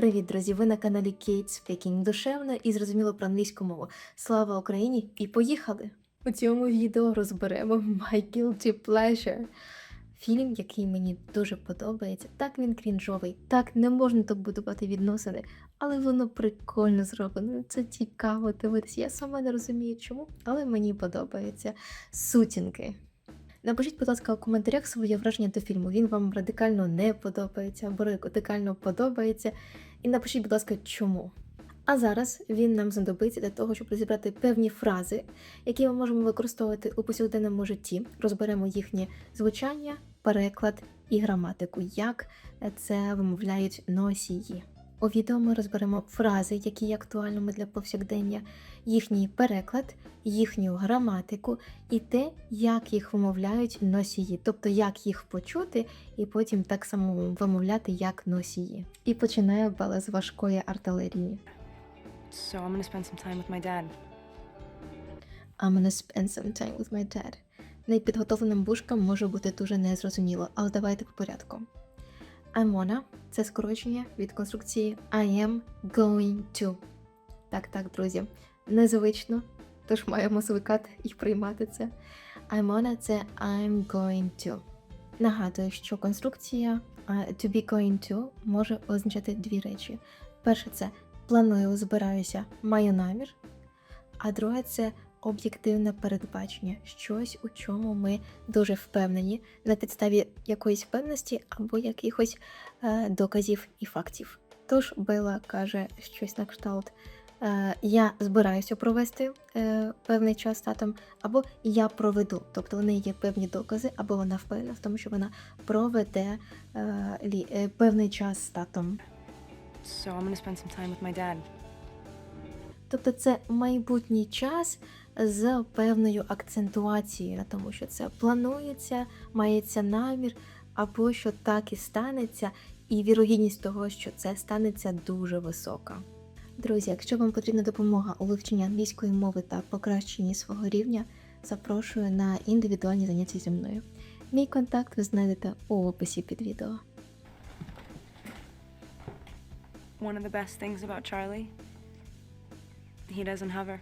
Привіт, друзі! Ви на каналі Kate Speaking. Душевно і зрозуміло про англійську мову. Слава Україні! І поїхали! У цьому відео розберемо My Guilty Pleasure. Фільм, який мені дуже подобається. Так він крінжовий, так не можна так будувати відносини, але воно прикольно зроблено. Це цікаво дивитися. Я сама не розумію чому, але мені подобається. Сутінки. Напишіть, будь ласка, у коментарях своє враження до фільму. Він вам радикально не подобається або радикально подобається. І напишіть, будь ласка, чому. А зараз він нам знадобиться для того, щоб розібрати певні фрази, які ми можемо використовувати у повсякденному житті. Розберемо їхнє звучання, переклад і граматику, як це вимовляють носії. У відео ми розберемо фрази, які є актуальними для повсякдення, їхній переклад, їхню граматику і те, як їх вимовляють носії, тобто як їх почути, і потім так само вимовляти як носії. І починає Бела з важкої артилерії. So I'm gonna spend some time with my dad. I'm gonna spend some time with my dad. Непідготовленим бушкам може бути дуже незрозуміло, але давайте по порядку. I'm gonna – це скорочення від конструкції I am going to. Так, так, друзі, незвично, тож маємо звикати і приймати це. I'm gonna – це I'm going to. Нагадую, що конструкція to be going to може означати дві речі. Перше це планую, збираюся, маю намір. А друге це об'єктивне передбачення, щось, у чому ми дуже впевнені на підставі якоїсь певності або якихось е, доказів і фактів. Тож Бела каже щось на кшталт: е, Я збираюся провести е, певний час з татом, або я проведу. Тобто в неї є певні докази, або вона впевнена в тому, що вона проведе е, лі, е, певний час з татом. So I'm gonna spend some time with my dad. Тобто це майбутній час з певною акцентуацією на тому, що це планується, мається намір, або що так і станеться, і вірогідність того, що це станеться, дуже висока. Друзі, якщо вам потрібна допомога у вивченні англійської мови та покращенні свого рівня, запрошую на індивідуальні заняття зі мною. Мій контакт ви знайдете у описі під відео. One of the best things about Charlie, he doesn't hover.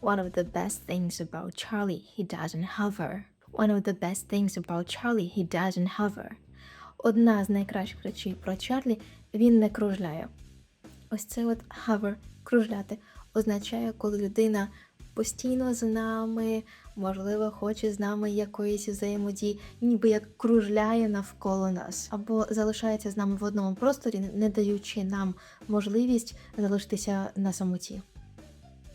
One of the best things about Charlie, he doesn't hover. One of the best things about Charlie, he doesn't hover. Одна з найкращих речей про Чарлі він не кружляє. Ось це от hover, кружляти, означає, коли людина постійно з нами, можливо, хоче з нами якоїсь взаємодії, ніби як кружляє навколо нас, або залишається з нами в одному просторі, не даючи нам можливість залишитися на самоті.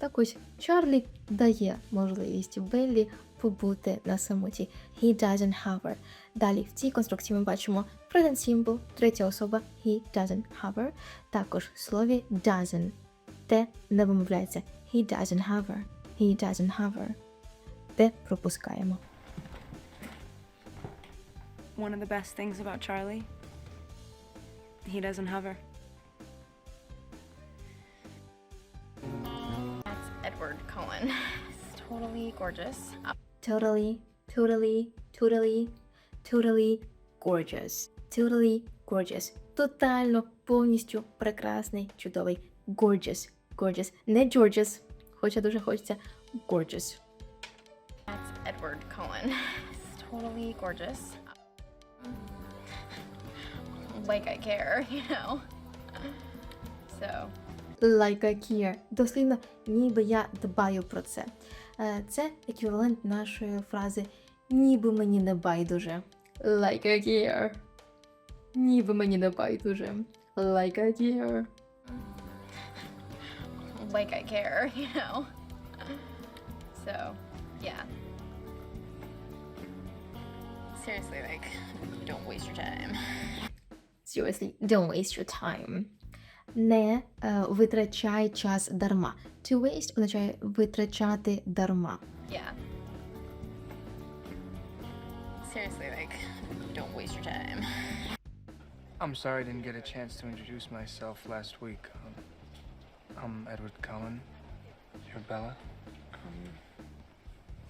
Так ось Чарлі дає можливість Беллі побути на самоті. He doesn't hover. Далі в цій конструкції ми бачимо present simple, третя особа he doesn't hover. Також в слові doesn't. Те не вимовляється. He doesn't hover. He doesn't hover. Те пропускаємо. One of the best things about Charlie, he doesn't hover. That's totally gorgeous. Uh, Totally, totally, totally, totally gorgeous. Totally gorgeous. Тотально, повністю прекрасний, чудовий. Gorgeous, gorgeous. Не Georges, хоча дуже хочеться. Gorgeous. That's Edward Cullen. He's totally gorgeous. Like I care, you know? So, Like I care. Дослівно, ніби я дбаю про це. Е, Це еквівалент нашої фрази ніби мені не байдуже. Like I care. Ніби мені не байдуже. Like I care. like I care, you know? So, yeah. Seriously, like, don't waste your time. Seriously, don't waste your time. Не е, витрачай час дарма. To waste означає витрачати дарма. Yeah. Seriously, like, don't waste your time. I'm sorry I didn't get a chance to introduce myself last week. Um, I'm Edward Cullen. You're Bella? Um,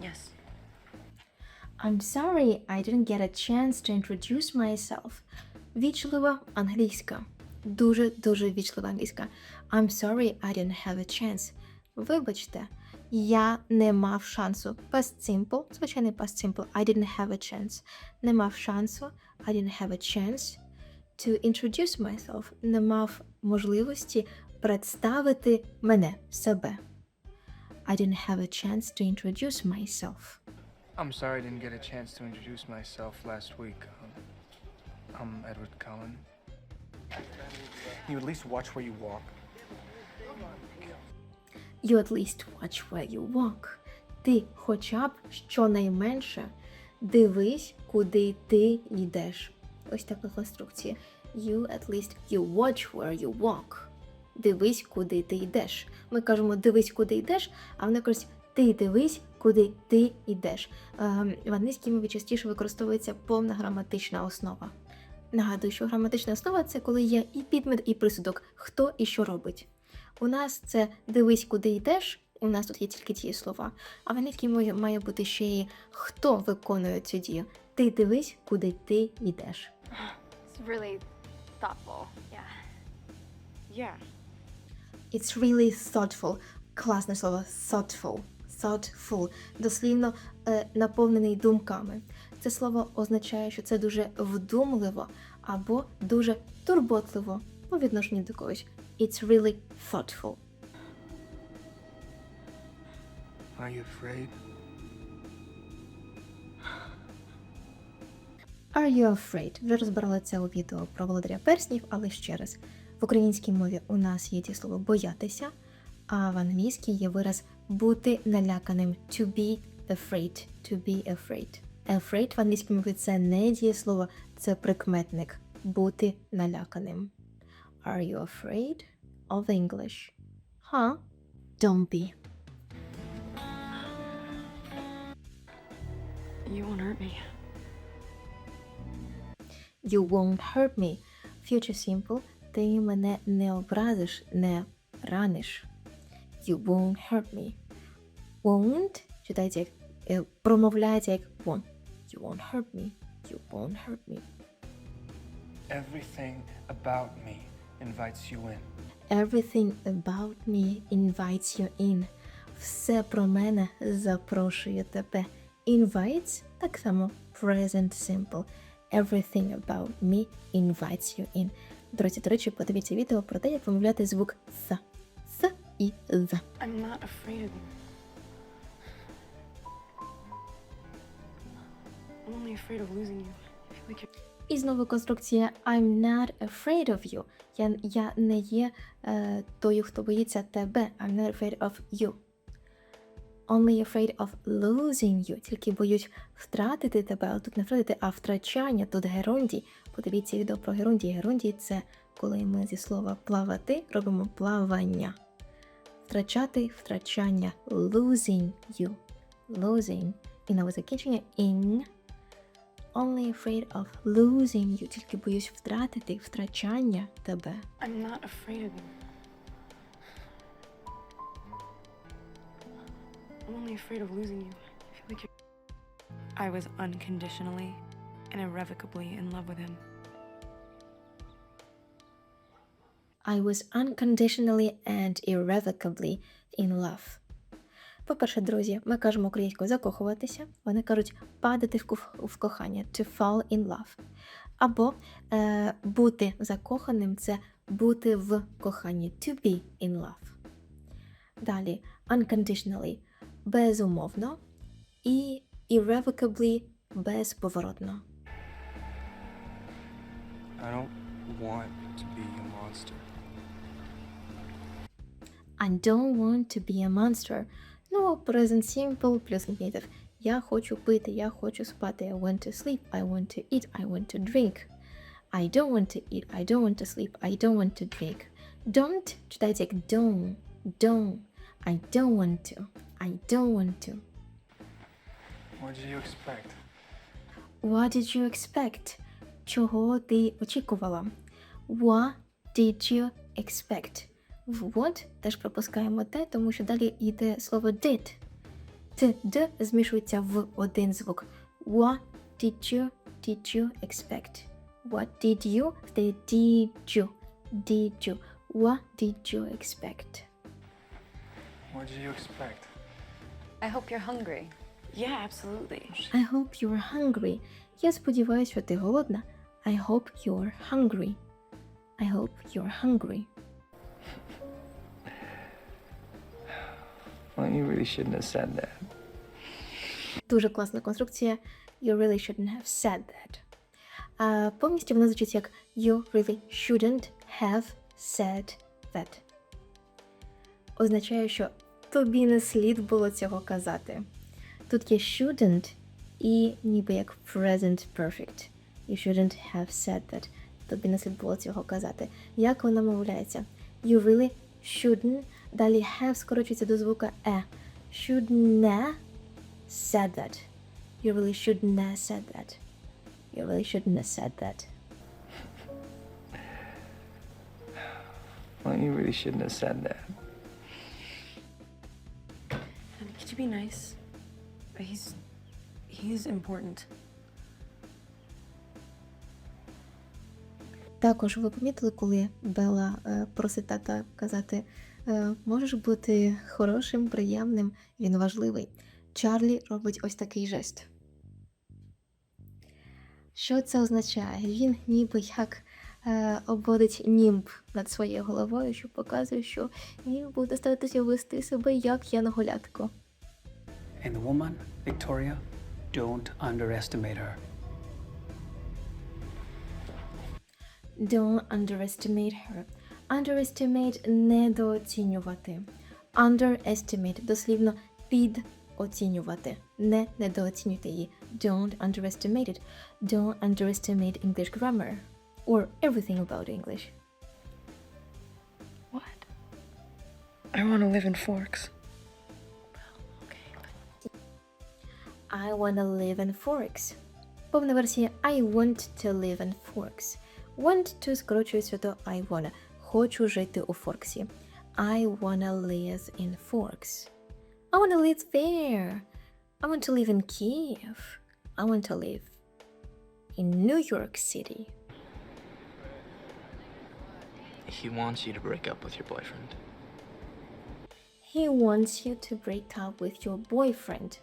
yes. I'm sorry I didn't get a chance to introduce myself. Вічлива англійська. Дуже-дуже вічлива англійська. I'm sorry I didn't have a chance. Вибачте, я не мав шансу. Past simple, звичайний past simple. I didn't have a chance. Не мав шансу. I didn't have a chance to introduce myself. Не мав можливості представити мене, себе. I didn't have a chance to introduce myself. I'm sorry I didn't get a chance to introduce myself last week. Um, I'm Edward Cullen. You at least watch where you walk. You at least watch where you walk. Ти хоча б щонайменше дивись, куди ти йдеш. Ось така конструкція. You at least you watch where you walk. Дивись, куди ти йдеш. Ми кажемо дивись, куди йдеш, а вони кажуть ти дивись, куди ти йдеш. Ем, в англійській мові частіше використовується повна граматична основа. Нагадую, що граматична основа це коли є і підмет, і присудок, хто і що робить. У нас це дивись, куди йдеш. У нас тут є тільки ті слова. А в англійській мові має бути ще й хто виконує цю дію. Ти дивись, куди ти йдеш. It's really thoughtful. Yeah. Yeah. It's really thoughtful. Класне слово thoughtful. Thoughtful. Дослівно е, наповнений думками. Це слово означає, що це дуже вдумливо або дуже турботливо по відношенню до когось. It's really thoughtful. Are you afraid? Are you afraid? Вже розбирали це у відео про володаря перснів, але ще раз. В українській мові у нас є ті слово боятися, а в англійській є вираз бути наляканим to be afraid. To be afraid. Afraid в англійській мові це не дієслово, це прикметник бути наляканим. Are you afraid of English? Huh? Don't be. You won't hurt me. You won't hurt me. Future simple. Ти мене не образиш, не раниш. You won't hurt me. Won't читається як е, промовляється як won't. You won't hurt me. You won't hurt me. Everything about me invites you in. Everything about me invites you in. Все про мене запрошує тебе. Invites так само present simple. Everything about me invites you in. Друзі, до речі, подивіться відео про те, як вимовляти звук «th». «th» і «the». I'm not afraid of you. Afraid of losing you. І знову конструкція I'm not afraid of you. Я, я не є е, тою, хто боїться тебе. I'm not afraid of you. Only afraid of losing you. Тільки боюсь втратити тебе, але тут не втратити, а втрачання. Тут герундій. Подивіться відео про герундій. Герундій це коли ми зі слова плавати робимо плавання. Втрачати втрачання. Losing you. Losing. І нове закінчення in. Only afraid of losing you. Тільки боюсь втратити втрачання тебе. I'm not afraid of you. I'm only afraid of losing you. I feel like you're. I was unconditionally and irrevocably in love with him. I was unconditionally and irrevocably in love. По-перше, друзі, ми кажемо українською закохуватися, вони кажуть падати в, кохання, to fall in love. Або е, бути закоханим це бути в коханні, to be in love. Далі, unconditionally безумовно і irrevocably безповоротно. I don't want to be a monster. I don't want to be a monster. Ну, present simple плюс infinitive. Я хочу пити, я хочу спати. I want to sleep, I want to eat, I want to drink. I don't want to eat, I don't want to sleep, I don't want to drink. Don't читається як don't, don't. I don't want to, I don't want to. What did you expect? What did you expect? Чого ти очікувала? What did you expect? В what теж пропускаємо те, тому що далі йде слово did. Т, д змішується в один звук. What did you, did you expect? What did you? Стає did you. Did you. What did you expect? What did you expect? I hope you're hungry. Yeah, absolutely. I hope you're hungry. Я сподіваюся, що ти голодна. I hope you're hungry. I hope you're hungry. Well, you really shouldn't have said that. Дуже класна конструкція. You really shouldn't have said that. А повністю вона звучить як You really shouldn't have said that. Означає, що тобі не слід було цього казати. Тут є shouldn't і ніби як present perfect. You shouldn't have said that. Тобі не слід було цього казати. Як вона мовляється? You really shouldn't. Далі have скорочується до звука е. Shouldn't said that. You really shouldn't have said that. You really shouldn't have said that. Well, you really shouldn't have said that. Honey, could you be nice? He's he's important. Також ви помітили, коли Белла е, просить тата казати: е, можеш бути хорошим, приємним, він важливий. Чарлі робить ось такий жест. Що це означає? Він ніби як е, обводить німб над своєю головою, що показує, що він буде старатися вести себе як янголятко. And woman, Victoria, don't underestimate her. Don't underestimate her. Underestimate – недооцінювати. Underestimate – дослівно підоцінювати. Не недооцінюйте її. Don't underestimate it. Don't underestimate English grammar. Or everything about English. What? I want to live in Forks. I wanna live in Forks. Повна версія I want to live in Forks. Want to скорочується до I wanna. Хочу жити у Форксі. I wanna live in Forks. I wanna live there. I want to live in Kiev. I want to live in New York City. He wants you to break up with your boyfriend. He wants you to break up with your boyfriend.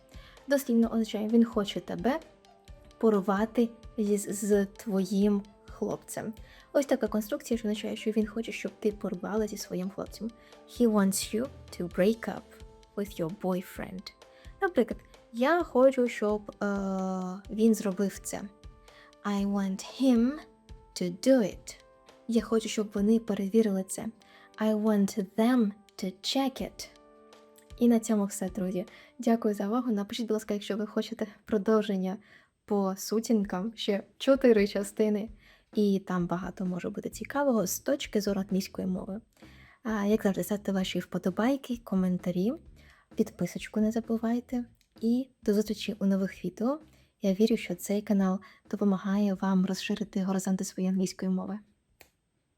Дослівно означає, він хоче тебе порвати зі, з твоїм хлопцем. Ось така конструкція, що означає, що він хоче, щоб ти порвала зі своїм хлопцем. He wants you to break up with your boyfriend. Наприклад, я хочу, щоб е, він зробив це. I want him to do it. Я хочу, щоб вони перевірили це. I want them to check it. І на цьому все, друзі. Дякую за увагу. Напишіть, будь ласка, якщо ви хочете продовження по сутінкам, ще чотири частини, і там багато може бути цікавого з точки зору англійської мови. Як завжди, ставте ваші вподобайки, коментарі, підписочку не забувайте. І до зустрічі у нових відео. Я вірю, що цей канал допомагає вам розширити горизонти своєї англійської мови.